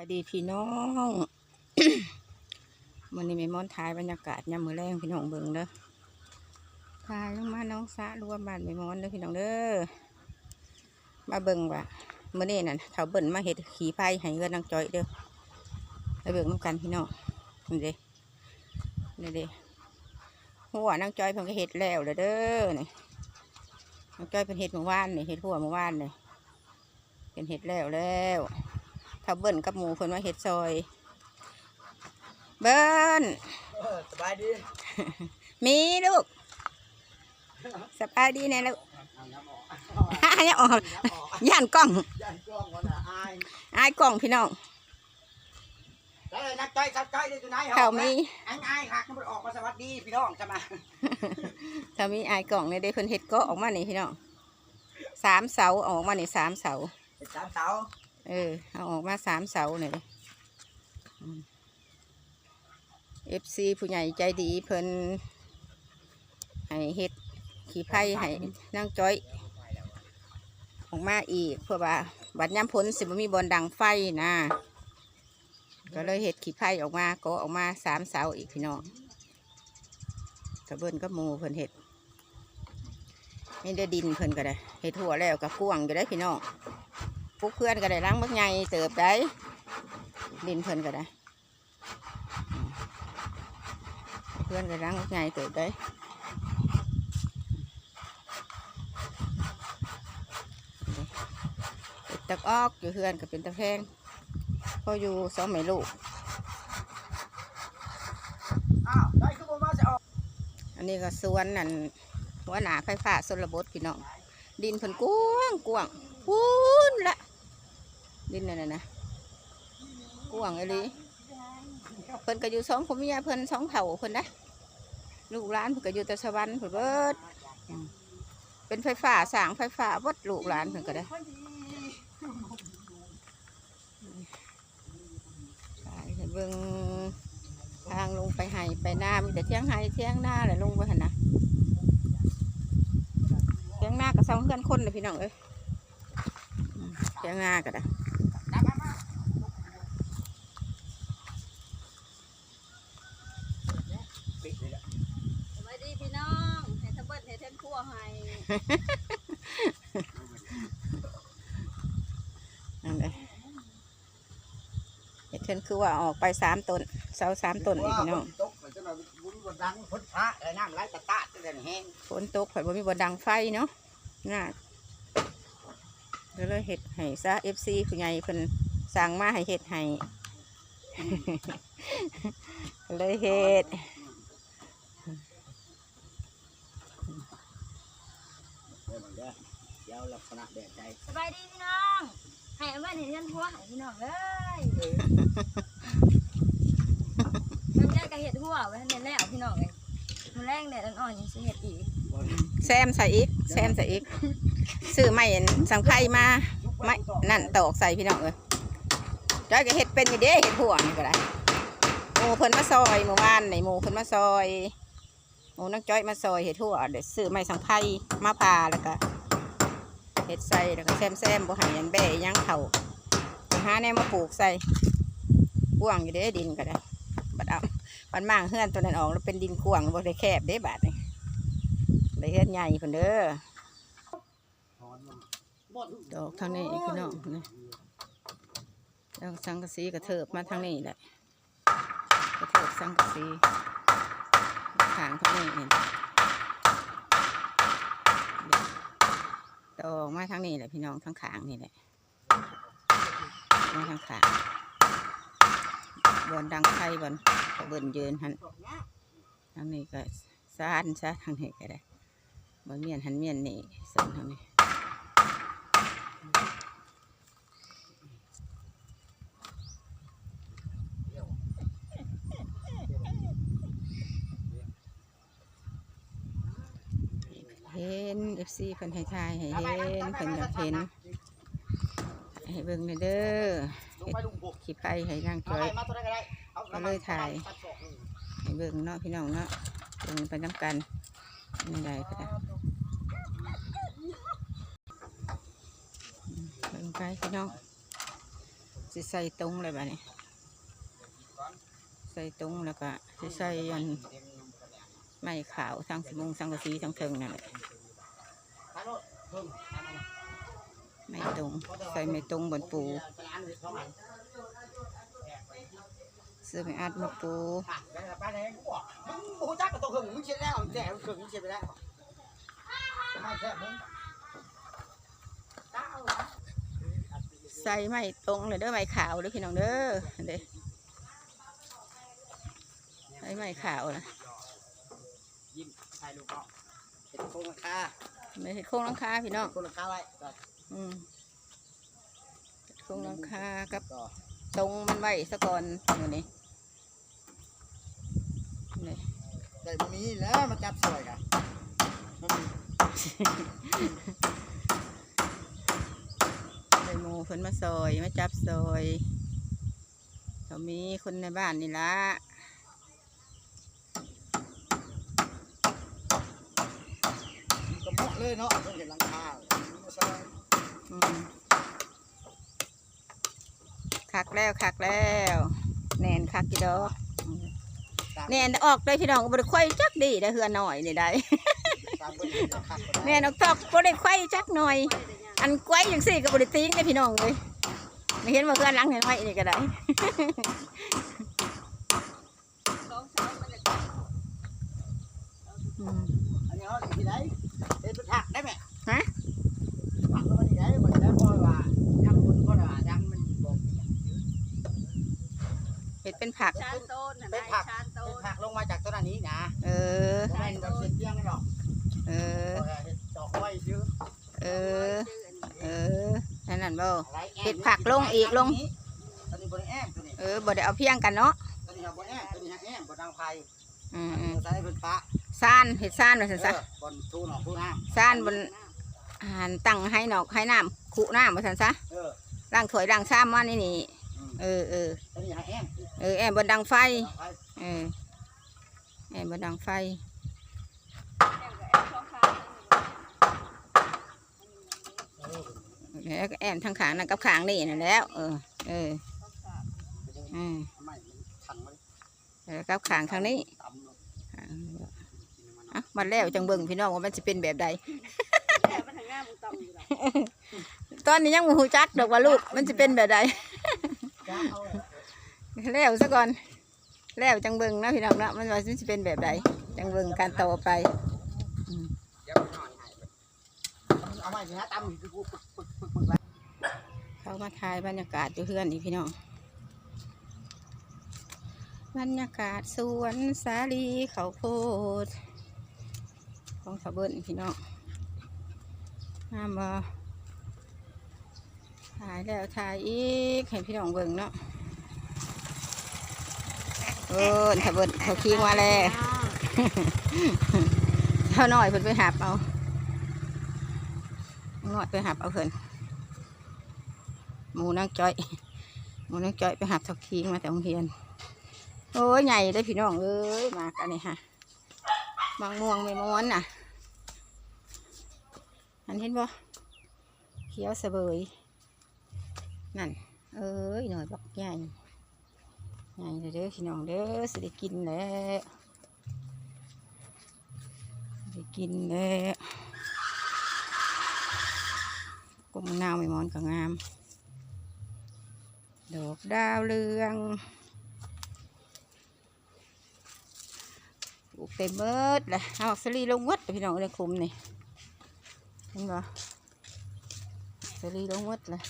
ายดีพี่น้องมันนี้แม่มอนถ่ายบรรยากาศยามมือแรงพี่น้องเบิ่งเด้อถ่ายลงมาน้องสะรวมบ้านแม่มอนเด้อพี่น้องเด้อ มาเบิ่งว่ามื้อนี้นั่นเขาเบิ่นมาเฮ็ดขี่ไฟให้เงินนางจอยเด้อไปเบิ่งนํกันพี่น้องนี่เด้นี่เด้หัวนางจอยเพิ่นก็เฮ็ดแล้วเด้อเด้อนี่นางจอยเพิ่นเฮ็ดเมื่อวานนี่เฮ็ดหัวเมื่อวานนี่เป็นเฮ็ดแล้วแล้ว เขาเบิ่นกับหมูเพิ่นว่าเฮ็ดซอย เบิ้นเออสบายดี มีลูกสบายดีแน่ลูกเอาน้ำออกฮะเนี่ยออกน้ำออกย่านกล้องย่านกล้องก่อนนะอายอายกล้องพี่น้องแล้วเลยนักจ้อยสักจ้อยได้อยู่ไหนเขามีอันอายหักมันออกมาสวัสดีพี่น้องจะมาเขามีอายกล้องในเด้เพิ่นเฮ็ดก็ออกมานี่พี่น้องสามเสาเอาออกมานี่สามเสาเป็นสามเสา เออ เอาออกมาสามเสาเนี่ยเอฟซีผู้ใหญ่ใจดีเพิ่นให้เฮ็ดขี่ไผ่ให้นั่งจ้อย ออกมาอีก เพื่อว่าบัดย้ำพ้นสิบมีบอลดังไฟนะก็เลยเห็ดขี้ไผ่ออกมาก็ออกมาสามเสาอีกพี่น้องกระเบิ้นก็มูเพิ่นเห็ดไม่ได้ดินเพิ่นก็ได้เห็ดหัวแล้วกับกวงก็ได้พี่น้อง พวกเพื่อนก็ได้ล้างมักใหญ่เติบได้ดินเพิ่นก็ได้ เพื่อนก็ล้างมักใหญ่เติบได้ตะออกอยู่เฮือนก็เป็นตะแพงพออยู่สองแม่ลูกอันนี้ก็สวนนั่นหัวหนาไฟฟ้าสนบดพี่น้องดินเพิ่นกว้างกว้างพูนละ ดินนั่นน่ะนะกวางอะไรเพิ่นก็อยู่สองพ่อเมียเพิ่นสองเผ่าเพิ่นนะลูกหลานเพิ่นก็อยู่แต่สวรรค์เพิ่นเบิดเป็นไฟฟ้าสางไฟฟ้าวัดลูกหลานเพิ่นก็ได้เบิ่งทางลงไปให้ไปหน้ามีแต่เที่ยงให้เที่ยงหน้าแหละลงไปหันนะเที่ยงหน้าก็เซาเพื่อนคนเลยพี่น้องเอ้ยเที่ยงหน้าก็ได้ มามามาปิดเลยอะ สวัสดีพี่น้องให้ทะเบิดให้เทนพัวให้ นั่นเลยเฮ็ดเทนคือว่าออกไปสามต้นเสาสามต้นอีกพี่น้องตกมันจะมาบุญบนดังพุทธะอะไรน้ำไหลตะตะจะได้แห้งฝนตกข่อยบ่มีบ่ดังไฟเนาะน่าก็เลยเฮ็ดให้ซะ FC ผู้ใหญ่เพิ่นสั่งมาให้เฮ็ดให้ก็เลยเฮ็ด ดี๋ยวมันเด้อเดี๋ยวลักษณะแดดใจสบายดีพี่น้องให้เอาไว้ในเรือนหัวให้พี่น้องเลยมันได้กระเห็ดหัวไว้ในแล้วพี่น้องเลยมันแรงแดดอ่อนๆยังสิเห็ดอีกแซมใส่อีกแซมใส่อีกซื้อไม้อันสังไพรมาไม้นั่นตอกใส่พี่น้องเอ้ยจ้อยก็เฮ็ดเป็นอยู่เด้เฮ็ดหัวนี่ก็ได้หมูเพิ่นมาซอยเมื่อวานนี่หมูเพิ่นมาซอยห มูนักจ้อยมาซอยเฮ็ดหัวเดี๋ยวซื้อไม้สังไพรมาผ่าแล้วก็เฮ็ดใส่แล้วก็แซมแซมบ่ให้ยันแบ่ยังเข่าหาแนวมาปลูกใส่กว้างอยู่เด้ดินก็ได้บัดเอาบัดมางเฮือนตัวนั้นออกแล้วเป็นดินกว้างบ่ได้แคบเด้บาดนี่ได้เฮ็ดใหญ่เพิ่นเด้อถอนมันหมดอกทางนี้พี่น้องนี่แล้วสังกะสีกระเถิบมาทางนี้แหละกระเถิบสังกะสี ขางทางนี้นี่ดอกมาทางนี้แหละพี่น้องทางขางนี่แหละมาทางขางบอนดังไฟบอนกระเบิ่นยืนหันทางนี้ก็ซานซะทางนี้ก็ได้บะเมียนหันเมียนนี่ส่วนทางนี้เห็ นเอฟซีเพิ่นให้ทายให้เห็นเพิ่นอยากเห็นให้เบิ่งเลยเด้อลงไปลุงบุกขี้ไปให้ร่างเอาจ้อยไปมาตัวใดก็ได้เอาก็เลยถ่ายให้เบิ่งเนาะพี่น้องเนาะเบิ่งไปน้ำกันนี่ได้ก็ได้เบิ่งไปพี่น้องสิใส่ตรงเลยบ้านี้ใส่ตรงแล้วก็สิใส่อันไม้ขาวทางสมุงสังกะสีทางเทิงนั่นแหละไปโลดเพิ่ง ไม้ตรง ใส่ไม้ตรงบนปูไปอันนี้เข้ามาเสื้อไม่อัดมาปูอะไปแล้วไปแล้วกูบอกมึงกูจักกับตัวหึงมึงเช็ดแล้วแจ๋วหึงมึงเช็ดไปแล้วไม่แซ่บมึงเจ้าเหรอใส่ไม้ตรงเลยเด้อไม้ขาวเด้อพี่น้องเด้อเด้อใส่ไม้ขาวนะยิ้มถ่ายรูปเนาะเห็นโครงราคา ไม่ใช่โค้งหลังคาพี่น้องโครงราคาไว้ก็อืมโค้งหลังคากับก็ตรงมันไว้ซะก่อนอยู่นี่นี่ แต่บ่มีแล้วมาจับสวยกันมันมีใส่หมูเพิ่นมาซอยมาจับซอยเขามีคนในบ้านนี่ละ เหมาะเลยเนาะเพิ่นเห็นหลังคามาซอยอืมคักแล้วคักแล้ว แน่นคักกี่ดอกอืมตามแน่นออกเลยพี่น้องก็บ่ได้ไข่จักดีได้อเฮือหน่อยนี่ได้ตามเพิ่นเห็นหลังคาก็ได้แน่นออกตอกบ่ได้ไข่จักหน่อย อันกล้วยจังซี่ก็บ่ได้ตีงได้อพี่น้องเลยไม่เห็นว่าเฮือนหลังเห็นไว้นี่ก็ได้สองสามมันจะอืมอันนี้เขาสิที่ไหนเฮ็ดเป็นผักได้ไหม ฮะ ผักแล้วมันที่ไหนมันได้บ่ว่ายังคนก็ว่ายังมันบ่มีหยังซื้อ เห็ดเป็นผัก ชานโต้นน่ะเป็นได้ผัก ชานโต้เป็นนผักลงมาจากต้นอันนี้นะเออ บ่แม่นแบบเสียเตียงนี่หรอกเออเออเฮ็ดดอกไม้ซื้อเออเออ นั่นนั่นบ่ อะไรแอมเฮ็ดผักลงอีกลง ตัวนี้บ่ได้แอมตัวนี้เออบ่ได้เอาเพียงกันเนาะตัวนี้บ่แอมตัวนี้แอมบ่ดังไฟอืมอันอืนี้มใส่เป็นปลาซ่านเห็ดซ่านว่าซั่นซะเออบนทูหนองทูน้ซ่านบนอาหารตั้งให้นอกให้น้ำขุน้ำว่าซั่นซะำเออ ล้างถ้วยล้างชามมานี่นี่ อืม เออเออตัวนี้ให้แอม เออแอมบนดังไฟดังไฟเออแอมบนดังไฟ เออแล้วก็แอมทางขางนั่นกับขางนี่นั่นแหล้ว เออ เอออืมทำไมมันทันมันแล้วกับขางทางนี้ตำเนาะอ่ากินมันเนาะอะมันแล้วจังเบิ่งพี่น้องว่ามันจะเป็นแบบใดแต่มันทางหน้ามึงต่ำอยู่แล้วตอนนี้ยังมูฮูจักดอกว่าลูกมันจะเป็นแบบใดจ้าเอาเลย แล้วซะก่อน แล้วจังเบิงนะพี่น้องนะมันว่ามันจะเป็นแบบใดจังเบิงการต่อไปเอาไว้สิฮะตำคือกูปึกปึกปึกปึกแล้วเขามาถ่ายบรรยากาศอยู่เพื่อนอีกพี่น้อง บรรยากาศสวนสาลีเขาโพดของสะเบิ้นพี่น้องน้ำบ่ถ่ายแล้วถ่ายอีกให้พี่น้องเบิ่งเนาะ เอิ้นสะเบิ้นเขาคิงมาแล้วเท่าน้อยเพิ่นไปหับเอาน้อยไปหับเอาเพิ่นหมูนางจ้อยหมูนางจ้อยไปหับทักคิงมาแต่โรงเรียน โอ้ยใหญ่เลยพี่น้องเอ้ยมากันนี่ฮะบางม่วงไม่ม้วนน่ะ อันเห็นบ่เขียวเสบยนั่น เอ้ยหน่อยบักใหญ่ ใหญ่เลยเด้อพี่น้องเด้อสิได้กินแล้วสิได้กินแล้วกมะนาวไม่ม้อนก็งาม ดอกดาวเรืองปลูกเต็มเบิดเลยเอาสลีลงวัดเลยพี่น้องเลยคุมนี่เห็นบ่สลีลงวัดเลย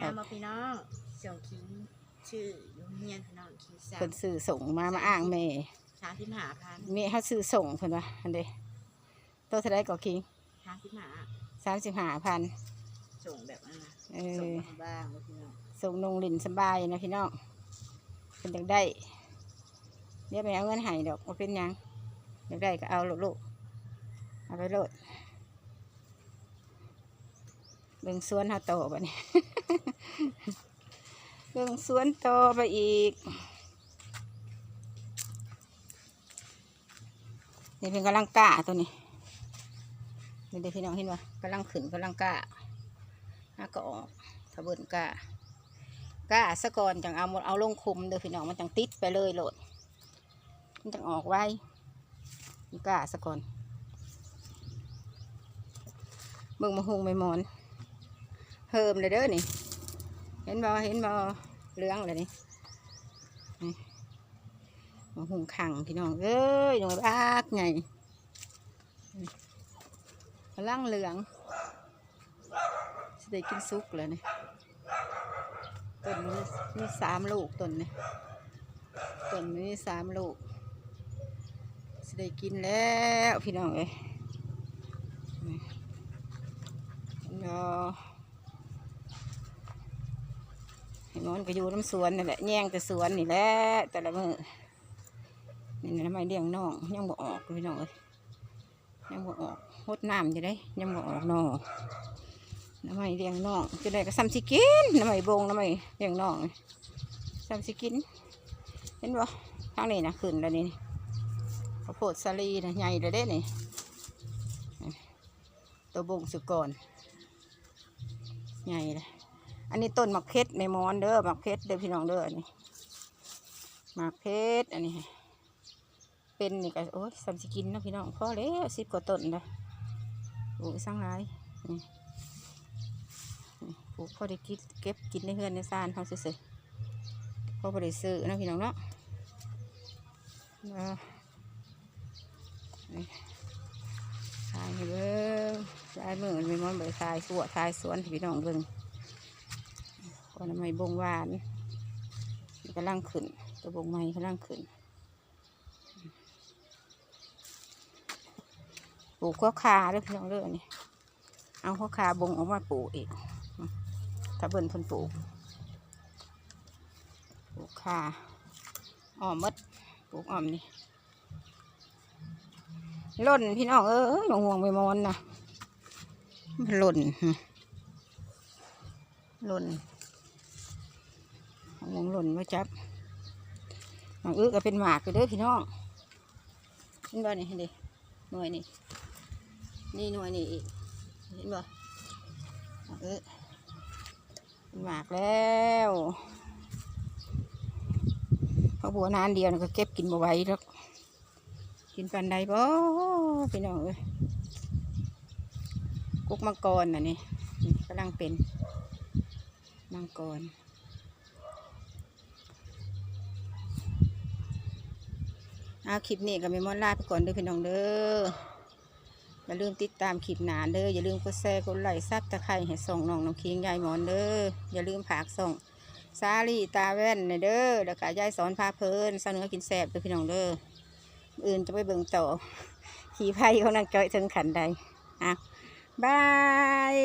งานมาพี่น้องเสี่ยวคิงชื่ออยู่เฮียนพี่น้องคิงสาเพิ่นซื้อส่งมามาอ้างแม่ชาที่หาพันแม่เขาซื้อส่งเพิ่นว่าอันเด้ตัวเท่าไรก็คิงชาที่หาสามสิบห้าพันส่งแบบนั้นนะเอส่งอมาบ้างแล้วพี่น้องส่งนงลินสบายนะพี่น้องเป็นอยากได้เดี๋ยวไปเอาเงินให้ดอกว่าเป็นหยังอยากได้ก็เอาลูกลูกๆเอาไปโลดเบิ่งสวนเฮาโตบัดนี้ เบิ่งสวนโตไปอีก นี่เป็นกำลังกล้าตัวนี้นี่เด็กพี่น้องเห็นว่ากำลังขึ้นกำลังกล้าหาก็ออกถ้าเบิ่นกล้ากล้าสะก่อนจังเอาหมดเอาลงคุมเด้อพี่น้องมันจังติดไปเลยโหลด มันจังออกไว้กล้าสะก่อนเบิ่งมาหุงไม่มอนเฮิมเลยเด้อนี่ ห็นบ่เห็นบ่เหลืองเลยนี่นี่มาหุงขังพี่น้องเอ้ยหน่วยบาไงกำลังเหลืองสิได้กินซุกเลยนี่ต้นนี้มีสามลูกต้นนี่ต้นนี้สามลูกสิได้กินแล้วพี่น้องเอ้ยเนบ่ เห็นมันก็อยู่น้ำสวนนี่แหละแย่งแต่สวนนี่แหละแต่ละมือนี่นะทำไมเลี้ยงน้องยังบ่ออกเลยน้องเอ้ยยังบ่ออกหดน้ำจะได้ยังบ่ออกน้องน้ำไมเลี้ยงน้องจะได้ก็ซ้ำสิกินน้ำไมบงน้ำไมเลี้ยงน้องซ้ำสิกิน เห็นบ่ทางนี้นะขึ้นแล้วนี่ข้าวโพดสาลีนะใหญ่เลยเด้นี่นี่ตัวบงสุกรใหญ่เลย อันนี้ต้นหมักเพชรในมอนเด้อหมักเพชรเด้อพี่น้องเด้ออันนี้หมักเพชรอันนี้ เป็นนี่ก็โอ้ยสามสิกินนะพี่น้องพอแล้วสิบกว่าต้นนะปลูกสังหลายนี่นี่ปลูกพอได้กินเก็บกินในเฮือนในซานเขาซื้อๆพอบ่ได้ซื้อนะพี่น้องเนาะเอานี่ทายเบิ้งทายมือมันม่มอนบ่ไปทายสวนทายสวนพี่น้องเบิ้ง ก่อนทำไม้บงหวานกำลังขึ้นตัวบงไม้กำลังขึ้นปลูกข้อคาเด้อพี่น้องเด้อนี่เอาข้อคาบงออกมาปลูกอีกถ้าเบิ่นเพิ่นปลูกปลูกคาอ้อมมดปลูกอ้อมนี่ล่นพี่น้องเอ้ยหลงห่วงไปมอนนะมันหล่นหล่น หมองหล่นมาจับหมางอื้อก็เป็นหมากอยู่เด้อพี่น้องเห็นบ่นี่เห็นดิหน่วยนี่นี่หน่วยนี่อีกเห็นบ่หมางอื้อเป็นหมากแล้วพอบัวนานเดียวก็เก็บกินบ่ไหวหรอกกินปันใดบ่พี่น้องเอ้ยกุกมังกรน่ะนี่นี่กำลังเป็นมังกร เอาคลิปนี้ก็ไม่มอนลาไปก่อนเด้อพี่น้องเด้ออย่าลืมติดตามคลิปหนานเด้ออย่าลืมกดแชร์กดไลค์ซับตะไคร้ให้ส่องน้องน้ำคิงยายหมอนเด้ออย่าลืมผากส่องซาลีตาแว่นเด้อแล้วก็ยายสอนพาเพลินเสนอกินแซ่บเด้อพี่น้องเด้ออื่นจะไปเบิ่งต่อขี่ไพ่เขานั่งจอยถึงขันใดอะบาย